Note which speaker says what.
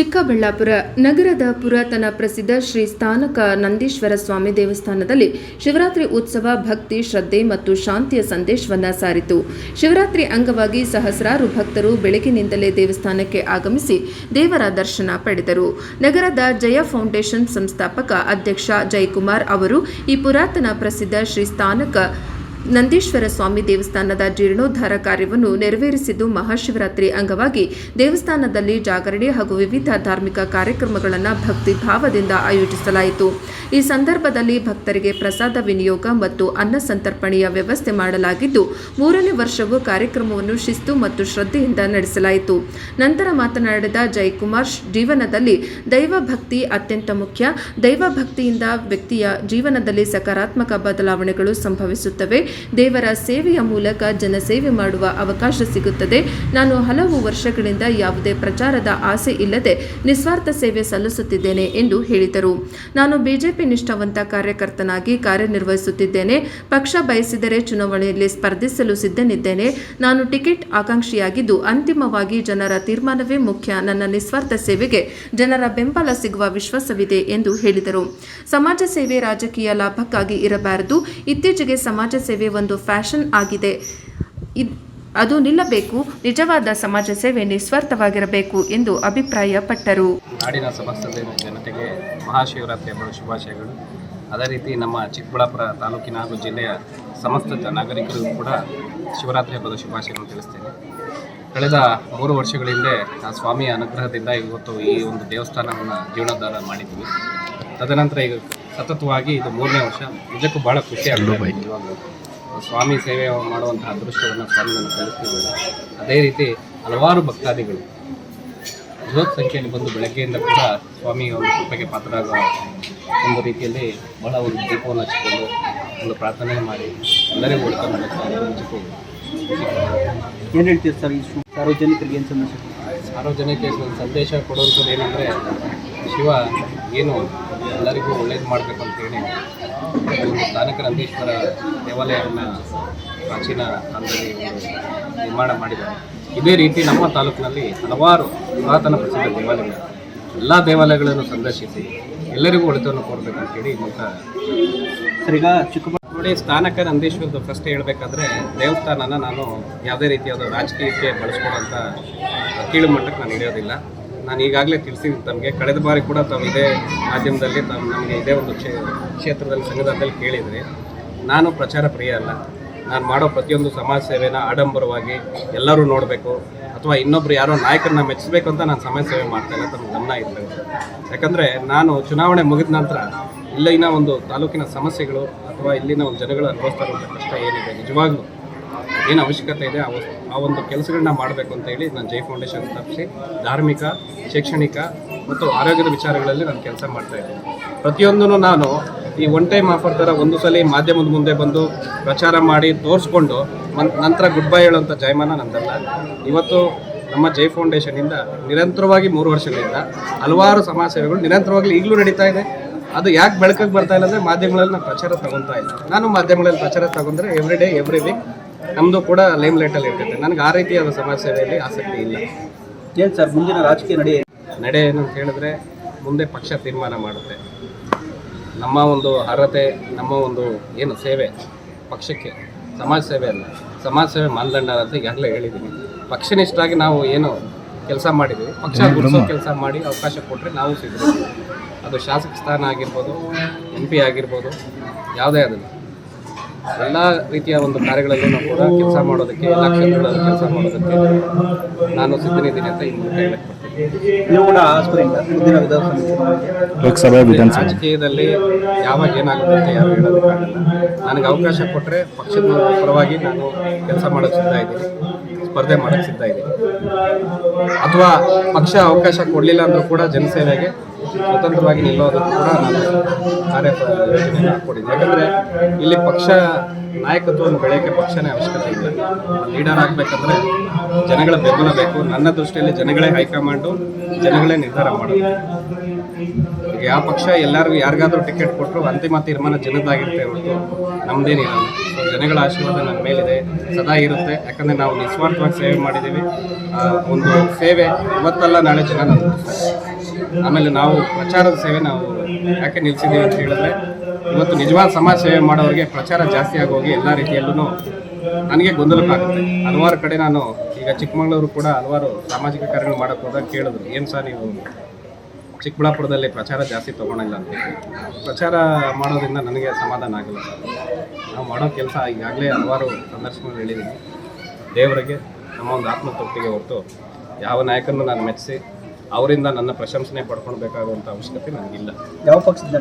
Speaker 1: ಚಿಕ್ಕಬಳ್ಳಾಪುರ ನಗರದ ಪುರಾತನ ಪ್ರಸಿದ್ಧ ಶ್ರೀ ಸ್ಥಾನಕ ನಂದೀಶ್ವರ ಸ್ವಾಮಿ ದೇವಸ್ಥಾನದಲ್ಲಿ ಶಿವರಾತ್ರಿ ಉತ್ಸವ ಭಕ್ತಿ, ಶ್ರದ್ಧೆ ಮತ್ತು ಶಾಂತಿಯ ಸಂದೇಶವನ್ನ ಸಾರಿತು. ಶಿವರಾತ್ರಿ ಅಂಗವಾಗಿ ಸಹಸ್ರಾರು ಭಕ್ತರು ಬೆಳಗಿನಿಂದಲೇ ದೇವಸ್ಥಾನಕ್ಕೆ ಆಗಮಿಸಿ ದೇವರ ದರ್ಶನ ಪಡೆದರು. ನಗರದ ಜಯ ಫೌಂಡೇಶನ್ ಸಂಸ್ಥಾಪಕ ಅಧ್ಯಕ್ಷ ಜಯಕುಮಾರ್ ಅವರು ಈ ಪುರಾತನ ಪ್ರಸಿದ್ಧ ಶ್ರೀ ಸ್ಥಾನಕ ನಂದೀಶ್ವರ ಸ್ವಾಮಿ ದೇವಸ್ಥಾನದ ಜೀರ್ಣೋದ್ಧಾರ ಕಾರ್ಯವನ್ನು ನೆರವೇರಿಸಿದ್ದು ಮಹಾಶಿವರಾತ್ರಿ ಅಂಗವಾಗಿ ದೇವಸ್ಥಾನದಲ್ಲಿ ಜಾಗರಣೆ ಹಾಗೂ ವಿವಿಧ ಧಾರ್ಮಿಕ ಕಾರ್ಯಕ್ರಮಗಳನ್ನು ಭಕ್ತಿ ಭಾವದಿಂದ ಆಯೋಜಿಸಲಾಯಿತು. ಈ ಸಂದರ್ಭದಲ್ಲಿ ಭಕ್ತರಿಗೆ ಪ್ರಸಾದ ವಿನಿಯೋಗ ಮತ್ತು ಅನ್ನ ಸಂತರ್ಪಣೆಯ ವ್ಯವಸ್ಥೆ ಮಾಡಲಾಗಿದ್ದು, ಮೂರನೇ ವರ್ಷವೂ ಕಾರ್ಯಕ್ರಮವನ್ನು ಶಿಸ್ತು ಮತ್ತು ಶ್ರದ್ಧೆಯಿಂದ ನಡೆಸಲಾಯಿತು. ನಂತರ ಮಾತನಾಡಿದ ಜಯಕುಮಾರ್, ಜೀವನದಲ್ಲಿ ದೈವ ಭಕ್ತಿ ಅತ್ಯಂತ ಮುಖ್ಯ. ದೈವ ಭಕ್ತಿಯಿಂದ ವ್ಯಕ್ತಿಯ ಜೀವನದಲ್ಲಿ ಸಕಾರಾತ್ಮಕ ಬದಲಾವಣೆಗಳು ಸಂಭವಿಸುತ್ತವೆ. ದೇವರ ಸೇವೆಯ ಮೂಲಕ ಜನಸೇವೆ ಮಾಡುವ ಅವಕಾಶ ಸಿಗುತ್ತದೆ. ನಾನು ಹಲವು ವರ್ಷಗಳಿಂದ ಯಾವುದೇ ಪ್ರಚಾರದ ಆಸೆ ಇಲ್ಲದೆ ನಿಸ್ವಾರ್ಥ ಸೇವೆ ಸಲ್ಲಿಸುತ್ತಿದ್ದೇನೆ ಎಂದು ಹೇಳಿದರು. ನಾನು ಬಿಜೆಪಿ ನಿಷ್ಠಾವಂತ ಕಾರ್ಯಕರ್ತನಾಗಿ ಕಾರ್ಯನಿರ್ವಹಿಸುತ್ತಿದ್ದೇನೆ. ಪಕ್ಷ ಬಯಸಿದರೆ ಚುನಾವಣೆಯಲ್ಲಿ ಸ್ಪರ್ಧಿಸಲು ಸಿದ್ಧನಿದ್ದೇನೆ. ನಾನು ಟಿಕೆಟ್ ಆಕಾಂಕ್ಷಿಯಾಗಿದ್ದು ಅಂತಿಮವಾಗಿ ಜನರ ತೀರ್ಮಾನವೇ ಮುಖ್ಯ. ನನ್ನ ನಿಸ್ವಾರ್ಥ ಸೇವೆಗೆ ಜನರ ಬೆಂಬಲ ಸಿಗುವ ವಿಶ್ವಾಸವಿದೆ ಎಂದು ಹೇಳಿದರು. ಸಮಾಜ ಸೇವೆ ರಾಜಕೀಯ ಲಾಭಕ್ಕಾಗಿ ಇರಬಾರದು. ಇತ್ತೀಚೆಗೆ ಸಮಾಜ ಸೇವೆ ಒಂದು ಫ್ಯಾಷನ್ ಆಗಿದೆ. ಅದು ನಿಲ್ಲಬೇಕು, ನಿಜವಾದ ಸಮಾಜ ಸೇವೆ ನಿಸ್ವಾರ್ಥವಾಗಿರಬೇಕು ಎಂದು ಅಭಿಪ್ರಾಯಪಟ್ಟರು.
Speaker 2: ನಾಡಿನ ಸಮಸ್ತ ಜನತೆಗೆ ಮಹಾಶಿವರಾತ್ರಿ ಹಬ್ಬದ ಶುಭಾಶಯಗಳು. ಅದೇ ರೀತಿ ನಮ್ಮ ಚಿಕ್ಕಬಳ್ಳಾಪುರ ತಾಲೂಕಿನ ಹಾಗೂ ಜಿಲ್ಲೆಯ ಸಮಸ್ತ ನಾಗರಿಕರಿಗೂ ಕೂಡ ಶಿವರಾತ್ರಿ ಹಬ್ಬದ ಶುಭಾಶಯಗಳನ್ನು ತಿಳಿಸ್ತೇನೆ. ಕಳೆದ ಮೂರು ವರ್ಷಗಳ ಹಿಂದೆ ಆ ಸ್ವಾಮಿಯ ಅನುಗ್ರಹದಿಂದ ಇವತ್ತು ಈ ಒಂದು ದೇವಸ್ಥಾನವನ್ನು ಜೀರ್ಣೋದ್ಧಾರ ಮಾಡಿದ್ವಿ. ತದನಂತರ ಈಗ ಸತತವಾಗಿ ಇದು ಮೂರನೇ ವರ್ಷ. ನಿಜಕ್ಕೂ ಬಹಳ ಖುಷಿ ನಿಜವಾಗ್ಲೂ ಸ್ವಾಮಿ ಸೇವೆ ಮಾಡುವಂತಹ ಅದೃಷ್ಟವನ್ನು ಸ್ವಾಮಿ ನಾನು ಅದೇ ರೀತಿ ಹಲವಾರು ಭಕ್ತಾದಿಗಳು ಬೃಹತ್ ಸಂಖ್ಯೆಯಲ್ಲಿ ಬಂದು ಬೆಳಗ್ಗೆಯಿಂದ ಕೂಡ ಸ್ವಾಮಿ ಒಂದು ಕೃಪೆಗೆ ಪಾತ್ರರಾಗುವ ಒಂದು ರೀತಿಯಲ್ಲಿ ಬಹಳ ಒಂದು ದೀಪವನ್ನು ಹಚ್ಚಿಕೊಂಡು ಒಂದು ಪ್ರಾರ್ಥನೆ ಮಾಡಿ ಎಲ್ಲರಿಗೂ ನಿಜಕ್ಕೂ
Speaker 3: ಏನು ಹೇಳ್ತೀರಿ ಸರ್ ಈ ಸಾರ್ವಜನಿಕರಿಗೆ ಏನು ಸಂದೇಶ
Speaker 2: ಸಾರ್ವಜನಿಕರಿಗೆ ಒಂದು ಸಂದೇಶ ಕೊಡುವಂಥದ್ದು ಏನಂದರೆ ಶಿವ ಏನು ಎಲ್ಲರಿಗೂ ಒಳ್ಳೇದು ಮಾಡಬೇಕು ಅಂತೇಳಿ ನಂದೀಶ್ವರ ದೇವಾಲಯವನ್ನು ಪ್ರಾಚೀನ ಕಾಲದಲ್ಲಿ ನಿರ್ಮಾಣ ಮಾಡಿದ್ದಾರೆ. ಇದೇ ರೀತಿ ನಮ್ಮ ತಾಲೂಕಿನಲ್ಲಿ ಹಲವಾರು ಪುರಾತನ ಪ್ರಸಿದ್ಧ ದೇವಾಲಯಗಳು. ಎಲ್ಲ ದೇವಾಲಯಗಳನ್ನು ಸಂದರ್ಶಿಸಿ ಎಲ್ಲರಿಗೂ ಒಳಿತವನ್ನು ಕೊಡಬೇಕಂತೇಳಿ ಮೂಲಕ
Speaker 3: ಸರ್, ಈಗ ಚಿಕ್ಕಬಳ್ಳಾಪುರ
Speaker 2: ನೋಡಿ ಸ್ಥಾನಕ ನಂದೀಶ್ವರದ ಫಸ್ಟ್ ಹೇಳಬೇಕಾದ್ರೆ ದೇವಸ್ಥಾನನ ನಾನು ಯಾವುದೇ ರೀತಿಯಾದ ರಾಜಕೀಯಕ್ಕೆ ಬಳಸ್ಕೊಡೋಂಥ ಕೀಳು ಮಟ್ಟಕ್ಕೆ ನಾನು ಹಿಡಿಯೋದಿಲ್ಲ ನಾನು ಈಗಾಗಲೇ ತಿಳಿಸಿದ್ದೀನಿ, ತಮಗೆ ಕಳೆದ ಬಾರಿ ಕೂಡ ತಾವು ಇದೇ ಮಾಧ್ಯಮದಲ್ಲಿ ತಾವು ನಮಗೆ ಇದೇ ಒಂದು ಕ್ಷೇ, ಕ್ಷೇತ್ರದಲ್ಲಿ ಸಂವಿಧಾನದಲ್ಲಿ ಕೇಳಿದರೆ. ನಾನು ಪ್ರಚಾರ ಪ್ರಿಯ ಅಲ್ಲ. ನಾನು ಮಾಡೋ ಪ್ರತಿಯೊಂದು ಸಮಾಜ ಸೇವೆನ ಆಡಂಬರವಾಗಿ ಎಲ್ಲರೂ ನೋಡಬೇಕು, ಅಥವಾ ಇನ್ನೊಬ್ರು ಯಾರೋ ನಾಯಕರನ್ನ ಮೆಚ್ಚಿಸಬೇಕು ಅಂತ ನಾನು ಸಮಾಜ ಸೇವೆ ಮಾಡ್ತಾ ಇಲ್ಲ ತಮ್ಮ ಗಮನ ಇರ್ತದೆ. ಯಾಕಂದರೆ ನಾನು ಚುನಾವಣೆ ಮುಗಿದ ನಂತರ ಇಲ್ಲಿನ ಒಂದು ತಾಲೂಕಿನ ಸಮಸ್ಯೆಗಳು ಅಥವಾ ಇಲ್ಲಿನ ಒಂದು ಜನಗಳು ಅನುಭವಿಸ್ತಾ ಇರುವಂಥ ಕಷ್ಟ ಏನಿದೆ, ನಿಜವಾಗ್ಲೂ ಏನು ಅವಶ್ಯಕತೆ ಇದೆ, ಆ ಒಂದು ಕೆಲಸಗಳನ್ನ ಮಾಡಬೇಕು ಅಂತ ಹೇಳಿ ನಾನು ಜೈ ಫೌಂಡೇಶನ್ ತಪ್ಪಿಸಿ ಧಾರ್ಮಿಕ, ಶೈಕ್ಷಣಿಕ ಮತ್ತು ಆರೋಗ್ಯದ ವಿಚಾರಗಳಲ್ಲಿ ನಾನು ಕೆಲಸ ಮಾಡ್ತಾ ಇದ್ದೀನಿ. ಪ್ರತಿಯೊಂದನ್ನು ನಾನು ಈ ಒನ್ ಟೈಮ್ ಆಫರ್ ಥರ ಒಂದು ಸಲ ಮಾಧ್ಯಮದ ಮುಂದೆ ಬಂದು ಪ್ರಚಾರ ಮಾಡಿ ತೋರಿಸ್ಕೊಂಡು ನಂತರ ಗುಡ್ ಬೈ ಹೇಳುವಂಥ ಜಯಮಾನ ನಂದಲ್ಲ. ಇವತ್ತು ನಮ್ಮ ಜೈ ಫೌಂಡೇಶನಿಂದ ನಿರಂತರವಾಗಿ ಮೂರು ವರ್ಷಗಳಿಂದ ಹಲವಾರು ಸಮಾಜ ಸೇವೆಗಳು ನಿರಂತರವಾಗಿ ಈಗಲೂ ನಡೀತಾ ಇದೆ. ಅದು ಯಾಕೆ ಬೆಳಕಿಗೆ ಬರ್ತಾ ಇಲ್ಲ ಅಂದರೆ ಮಾಧ್ಯಮಗಳಲ್ಲಿ ನಾನು ಪ್ರಚಾರ ತಗೊತಾ ಇಲ್ಲ. ನಾನು ಮಾಧ್ಯಮಗಳಲ್ಲಿ ಪ್ರಚಾರ ತಗೊಂಡ್ರೆ ಎವ್ರಿ ಡೇ ಎವ್ರಿ ವೀಕ್ ನಮ್ಮದು ಕೂಡ ಲೈಮ್ ಲೈಟಲ್ಲಿ ಇರ್ತೈತೆ ನನಗೆ ಆ ರೀತಿಯಾದ ಸಮಾಜ ಸೇವೆಯಲ್ಲಿ ಆಸಕ್ತಿ ಇಲ್ಲ.
Speaker 3: ಏನು ಸರ್ ಮುಂದಿನ ರಾಜಕೀಯ ನಡೆ
Speaker 2: ನಡೆ ಏನು ಅಂತ ಹೇಳಿದ್ರೆ ಮುಂದೆ ಪಕ್ಷ ತೀರ್ಮಾನ ಮಾಡುತ್ತೆ. ನಮ್ಮ ಒಂದು ಅರ್ಹತೆ ನಮ್ಮ ಒಂದು ಏನು ಸೇವೆ ಪಕ್ಷಕ್ಕೆ ಸಮಾಜ ಸೇವೆ ಅಲ್ಲ. ಸಮಾಜ ಸೇವೆ ಮಾನದಂಡ ಅಂತ ಈಗಾಗಲೇ ಹೇಳಿದ್ದೀನಿ. ಪಕ್ಷನಿಷ್ಠಾಗಿ ನಾವು ಏನು ಕೆಲಸ ಮಾಡಿದ್ದೀವಿ ಪಕ್ಷ ಗುರುಸೋ ಕೆಲಸ ಮಾಡಿ ಅವಕಾಶ ಕೊಟ್ಟರೆ ನಾವು ಸಿಗ್ತೀವಿ ಅದು ಶಾಸಕ ಸ್ಥಾನ ಆಗಿರ್ಬೋದು ಎಂ ಪಿ ಆಗಿರ್ಬೋದು ಯಾವುದೇ ಅದನ್ನು ಎಲ್ಲ ರೀತಿಯ ಒಂದು ಕಾರ್ಯಗಳಲ್ಲೂ ಕೂಡ ಕೆಲಸ ಮಾಡೋದಕ್ಕೆ ಎಲ್ಲ ಕ್ಷೇತ್ರಗಳಲ್ಲಿ ಕೆಲಸ ಮಾಡೋದಕ್ಕೆ ನಾನು ಸಿದ್ಧನಿದ್ದೀನಿ ಅಂತ ಈ ಮೂಲಕ ಹೇಳಕ್ಕೆ
Speaker 3: ನೀವು
Speaker 2: ರಾಜಕೀಯದಲ್ಲಿ ಯಾವಾಗ ಏನಾಗುತ್ತೆ ಯಾರು ಹೇಳೋದಕ್ಕಾಗಲ್ಲ ನನಗೆ ಅವಕಾಶ ಕೊಟ್ಟರೆ ಪಕ್ಷದ ಪರವಾಗಿ ನಾನು ಕೆಲಸ ಮಾಡೋಕ್ಕೆ ಸಿದ್ಧ ಇದ್ದೀನಿ. ಸ್ಪರ್ಧೆ ಮಾಡೋಕ್ಕೆ ಸಿದ್ಧ ಇದ್ದೀನಿ. ಅಥವಾ ಪಕ್ಷ ಅವಕಾಶ ಕೊಡಲಿಲ್ಲ ಅಂದರೂ ಕೂಡ ಜನಸೇವೆಗೆ ಸ್ವತಂತ್ರವಾಗಿ ನಿಲ್ಲೋದಕ್ಕೆ ಕೂಡ ನಾನು ಕಾರ್ಯ ಹಾಕ್ಕೊಂಡಿದ್ದೆ ಯಾಕಂದರೆ ಇಲ್ಲಿ ಪಕ್ಷ ನಾಯಕತ್ವವನ್ನು ಬೆಳೆಯೋಕ್ಕೆ ಪಕ್ಷನೇ ಅವಶ್ಯಕತೆ ಇದೆ ಲೀಡರ್ ಆಗಬೇಕಂದ್ರೆ ಜನಗಳ ಬೆಂಬಲ ಬೇಕು. ನನ್ನ ದೃಷ್ಟಿಯಲ್ಲಿ ಜನಗಳೇ ಹೈಕಮಾಂಡು, ಜನಗಳೇ ನಿರ್ಧಾರ ಮಾಡೋದು ಈಗ ಯಾವ ಪಕ್ಷ ಎಲ್ಲರಿಗೂ ಯಾರಿಗಾದರೂ ಟಿಕೆಟ್ ಕೊಟ್ಟರು ಅಂತಿಮ ತೀರ್ಮಾನ ಜನದಾಗಿರುತ್ತೆ ಹೊರತು ನಮ್ಮದೇನಿಲ್ಲ ಸೊ ಜನಗಳ ಆಶೀರ್ವಾದ ನನ್ನ ಮೇಲಿದೆ. ಸದಾ ಇರುತ್ತೆ. ಯಾಕಂದರೆ ನಾವು ನಿಸ್ವಾರ್ಥವಾಗಿ ಸೇವೆ ಮಾಡಿದ್ದೀವಿ. ಒಂದು ಸೇವೆ ಇವತ್ತಲ್ಲ, ನಾಳೆ ಜನ ನಮ್ಗೆ ಆಮೇಲೆ ನಾವು ಪ್ರಚಾರದ ಸೇವೆ ನಾವು ಯಾಕೆ ನಿಲ್ಲಿಸಿದ್ದೀವಿ ಅಂತ ಹೇಳಿದ್ರೆ, ಇವತ್ತು ನಿಜವಾದ ಸಮಾಜ ಸೇವೆ ಮಾಡೋರಿಗೆ ಪ್ರಚಾರ ಜಾಸ್ತಿ ಆಗೋಗಿ ಎಲ್ಲ ರೀತಿಯಲ್ಲೂ ನನಗೆ ಗೊಂದಲಕ್ಕಾಗುತ್ತೆ. ಹಲವಾರು ಕಡೆ ನಾನು ಈಗ ಚಿಕ್ಕಮಗಳೂರು ಕೂಡ ಹಲವಾರು ಸಾಮಾಜಿಕ ಕಾರ್ಯಗಳು ಮಾಡೋಕ್ಕೆ ಹೋದಾಗ ಕೇಳಿದ್ರು, ಏನು ಸರ್ ನೀವು ಚಿಕ್ಕಬಳ್ಳಾಪುರದಲ್ಲಿ ಪ್ರಚಾರ ಜಾಸ್ತಿ ತೊಗೊಳಿಲ್ಲ ಅಂತ? ಪ್ರಚಾರ ಮಾಡೋದ್ರಿಂದ ನನಗೆ ಸಮಾಧಾನ ಆಗಲ್ಲ ನಾವು ಮಾಡೋ ಕೆಲಸ ಈಗಾಗಲೇ ಹಲವಾರು ಸಂದರ್ಶನಗಳು ಹೇಳಿದ್ದೀನಿ. ದೇವರಿಗೆ ನಮ್ಮ ಒಂದು ಆತ್ಮತೃಪ್ತಿಗೆ ಹೊರತು ಯಾವ ನಾಯಕನೂ ನಾನು ಮೆಚ್ಚಿಸಿ ಅವರಿಂದ ನನ್ನ ಪ್ರಶಂಸನೆ ಪಡ್ಕೊಳ್ಬೇಕಾಗುವಂಥ ಅವಶ್ಯಕತೆ ನನಗಿಲ್ಲ.
Speaker 3: ಯಾವ ಪಕ್ಷದ